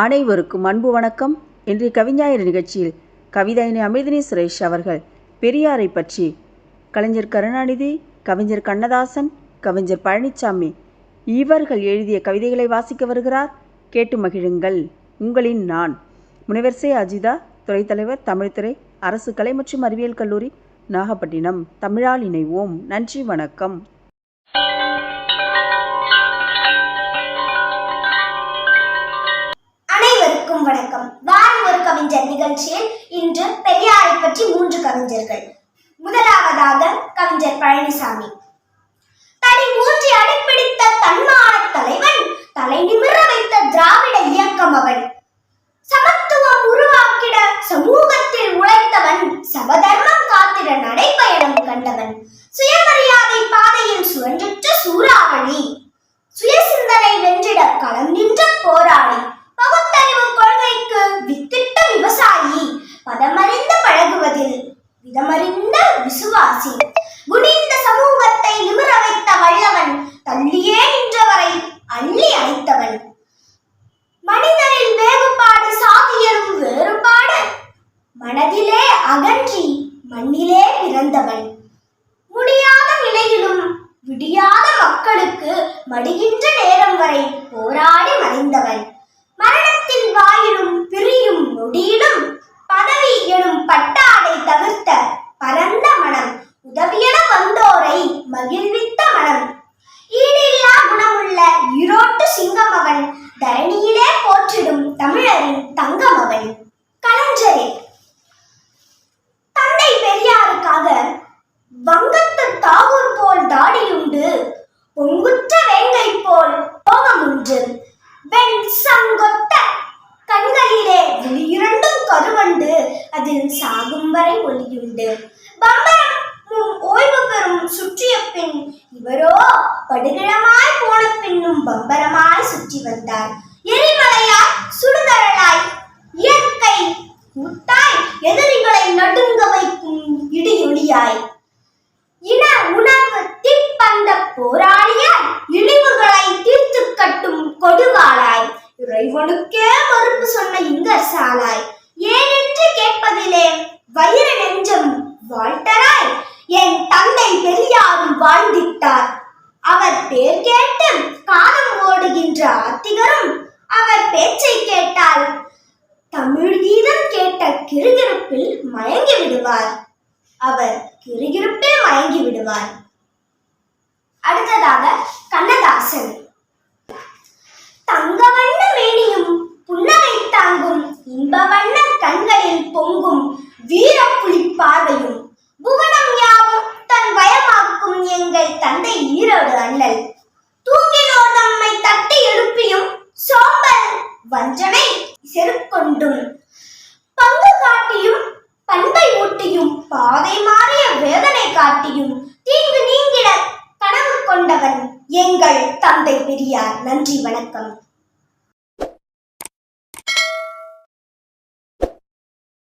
அனைவருக்கும் அன்பு வணக்கம். இன்றைய கவிஞாயிறு நிகழ்ச்சியில் கவிதையினை அமிர்தினி சுரேஷ் அவர்கள் பெரியாரை பற்றி கலைஞர் கருணாநிதி கவிஞர் கண்ணதாசன் கவிஞர் பழனிசாமி இவர்கள் எழுதிய கவிதைகளை வாசிக்க வருகிறார். கேட்டு மகிழுங்கள். உங்களின் நான். முனைவர் சே. அஜிதா துறைத்தலைவர் தமிழ்துறை அரசு கலை மற்றும் அறிவியல் கல்லூரி நாகப்பட்டினம். தமிழால் இணைவோம். நன்றி வணக்கம் அனைவருக்கும் வணக்கம் வாரம் ஒரு கவிஞர் நிகழ்ச்சியில் இன்று பெரியாரை பற்றி மூன்று கவிஞர்கள். முதலாவதாக கவிஞர் பழனிசாமி. தனி மூன்றி அடிப்பிடித்த தன்மான தலைவன் தலை நிமிர வைத்த திராவிட இயக்கம் அவன். சமத்துவம் உருவாக்கிட சமூகத்தில் உழைத்தவன் சமதர்மம் காத்திட நடைபயணம் கண்டவன். சுயமரியாதை பாதையில் சுழன்றுற்ற சூறாவளி. சுயசிந்தனை வென்றிட களம் நின்ற போராட்டம் மனதிலே அகன்றி மண்ணிலே பிறந்தவன். முடியாத நிலையிலும் விடியாத மக்களுக்கு மடிகின்ற நேரம் வரை போராடி மறைந்தவன். மரணத்தின் வாயிலும் பிரியும் நொடியிலும் பதவி எனும் பட்டாடை தவிர்த்த பரந்த மனம் உதவியென வந்தோரை மகிழ்வித்த மனம். ஈடில்லா குணமுள்ள ஈரோட்டு சிங்கம் அவன் தரணியிலே போற்றிடும் தமிழரின் தங்கம் அவன் கலைஞரே அதில் சாகும் வரை ஒளியுண்டு. பம்பரம் ஓய்வு பெறும் சுற்றிய பின் இவரோ படுகிழமாய் போன பின்னும் பம்பரமாய் சுற்றி வந்தார். எரிமலையாய் சுடுதரலாய் இயற்கை முத்தாய் எதிரிகளை நடுங்க வைக்கும் இடியொலியாய் இன உணர்வு திப்பந்த போராளியாய் இழிவுகளை தீர்த்து கட்டும் கொடுவாளாய் இறைவனுக்கே மறுப்பு சொன்ன இங்கர் சாலாய். ஏனென்று கேட்பதிலே வைர நெஞ்சம் வாழ்த்தராய் என் தந்தை பெரியாரும் வாழ்ந்திட்டார். அவர் பேர் கேட்டு காலம் ஓடுகின்ற ஆத்திகரும் அவர் பேச்சை கேட்டால் தமிழ் கீதம் கேட்ட கிருகிருப்பில் மயங்கி விடுவார். அவர் கிருகிருப்பில் மயங்கி விடுவார். அடுத்ததாக கண்ணதாசன். பாதை மாறிய வேதனை காட்டியும் தீங்கு நீங்கிட கனவு கொண்டவன் எங்கள் தந்தை பெரியார். நன்றி வணக்கம்.